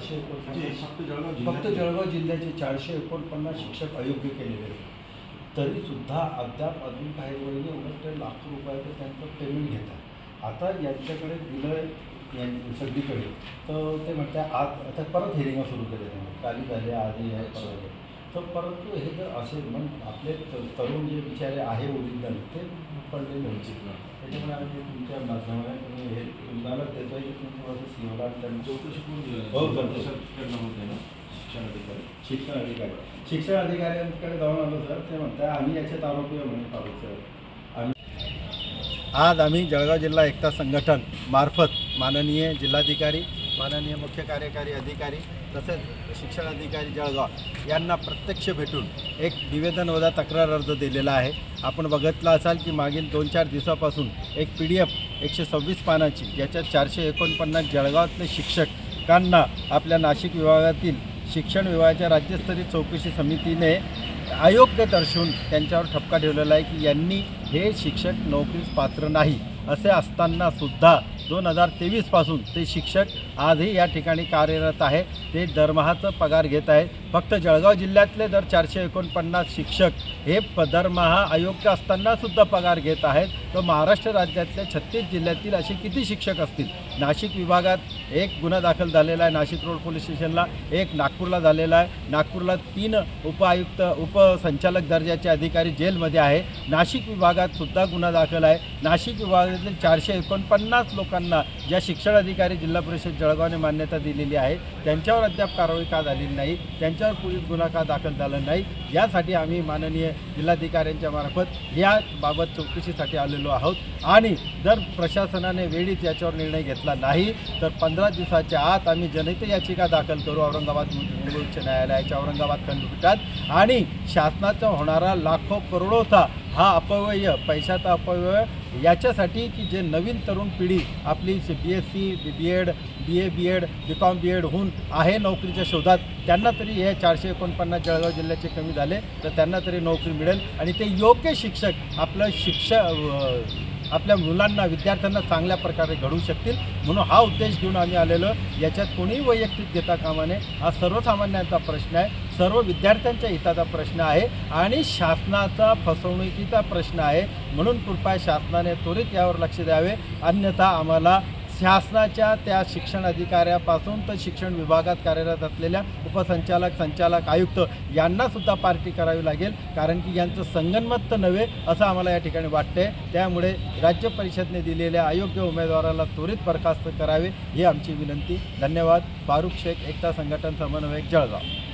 फक्त जळगाव फक्त जळगाव जिल्ह्याचे चारशे एकोणपन्नास शिक्षक अयोग्य केलेले आहेत. तरी सुद्धा अद्याप अजून काही वहिनी उलट ते लाखो रुपयाचं त्यांचं पेमेंट घेतात. आता यांच्याकडे दिलं यां सगळीकडे. तर ते म्हणतात आज आता परत हिरिंग सुरू केले त्यांनी. काली झाले आधी आहे परत. तर परंतु हे जर असेल मग आपले तरुण जे बिचारे आहे ओरिजिनल ते पडलेले होते त्याच्यामुळे आम्ही तुमच्या माध्यमाने तुम्ही हे तुम्हाला देतो की तुम्ही थोडंसं सीओला त्यांचं चौकशी करून. हो, होते ना शिक्षण अधिकारी. शिक्षण अधिकारी. शिक्षण अधिकाऱ्यांकडे जाऊन आलो सर. ते म्हणतात आम्ही याच्यात आरोपी आहे म्हणे पाहू सर. आम्ही आज आम्ही जळगाव जिल्हा एकता संघटन मार्फत माननीय जिल्हाधिकारी माननीय मुख्य कार्यकारी अधिकारी तसेच शिक्षण अधिकारी जळगाव यांना प्रत्यक्ष भेटून एक निवेदन वजा तक्रार अर्ज दिलेला आहे. आपण बघितला असाल की मागील दोन चार दिवसापासून एक पी डी एफ एकशे सव्वीस पानाची याच्यात चारशे एकोणपन्नास जळगावातले शिक्षकांना आपल्या नाशिक विभागातील शिक्षण विभागाच्या राज्यस्तरीय चौकशी समितीने अयोग्य दर्शवून त्यांच्यावर ठपका ठेवलेला आहे की यांनी हे शिक्षक नोकरीस पात्र नाही असे असताना सुद्धा दोन हजार तेवीसपासून ते शिक्षक आजही या ठिकाणी कार्यरत आहे. ते दरमहाचं पगार घेत आहेत. फक्त जळगाव जिल्ह्यातले दर चारशे एकोणपन्नास शिक्षक हे प दरमहा अयोग्य असतानासुद्धा पगार घेत आहेत. तर महाराष्ट्र राज्यातल्या छत्तीस जिल्ह्यातील असे किती शिक्षक असतील? नाशिक विभागात एक गुन्हा दाखल झालेला आहे. नाशिक रोड पोलीस स्टेशनला एक नागपूरला झालेला आहे. नागपूरला तीन उपआयुक्त उपसंचालक दर्जाचे अधिकारी जेलमध्ये आहे. नाशिक विभागात सुद्धा गुन्हा दाखल आहे. नाशिक विभागातील चारशे एकोणपन्नास लोकांना ज्या शिक्षण अधिकारी जिल्हा परिषद जळगावने मान्यता दिलेली आहे त्यांच्यावर अद्याप कारवाई का झालेली नाही त्यांच्यावर पोलीस गुन्हा का दाखल झाला नाही यासाठी आम्ही माननीय जिल्हाधिकाऱ्यांच्या मार्फत याबाबत चौकशीसाठी आलेलो आहोत. आणि जर प्रशासनाने वेळीच याच्यावर निर्णय घेतला नाही तर पंधरा दिवसाच्या आत आम्ही जनहित याचिका दाखल करू औरंगाबाद मुंबई उच्च न्यायालयाच्या औरंगाबाद खंडपीठात. आणि शासनाचा होणारा लाखो करोडोचा हा अपव्यय पैशाचा अपव्यय याच्यासाठी की जे नवीन तरुण पिढी आपली B S C B Ed B A B Ed B Com B Ed होऊन आहे नोकरीच्या शोधात त्यांना तरी हे चारशे एकोणपन्नास जळगाव जिल्ह्याचे कमी झाले तर त्यांना तरी नोकरी मिळेल. आणि ते योग्य शिक्षक आपलं शिक्ष आपल्या मुलांना विद्यार्थ्यांना चांगल्या प्रकारे घडवू शकतील. म्हणून हा उद्देश घेऊन आम्ही आलेलो. याच्यात कोणीही वैयक्तिक घेता कामा नये. हा सर्वसामान्यांचा प्रश्न आहे. सर्व विद्यार्थ्यांच्या हिताचा प्रश्न आहे आणि शासनाचा फसवणुकीचा प्रश्न आहे. म्हणून कृपया शासनाने त्वरित यावर लक्ष द्यावे. अन्यथा आम्हाला शासनाच्या त्या शिक्षण अधिकाऱ्यापासून तर शिक्षण विभागात कार्यरत असलेल्या उपसंचालक संचालक आयुक्त यांनासुद्धा पार्टी करावी लागेल. कारण की यांचं संगनमत तर नव्हे असं आम्हाला या ठिकाणी वाटते त्यामुळे राज्य परिषदने दिलेल्या अयोग्य उमेदवाराला त्वरित बरखास्त करावे ही आमची विनंती. धन्यवाद. फारुख शेख एकता संघटन समन्वयक जळगाव.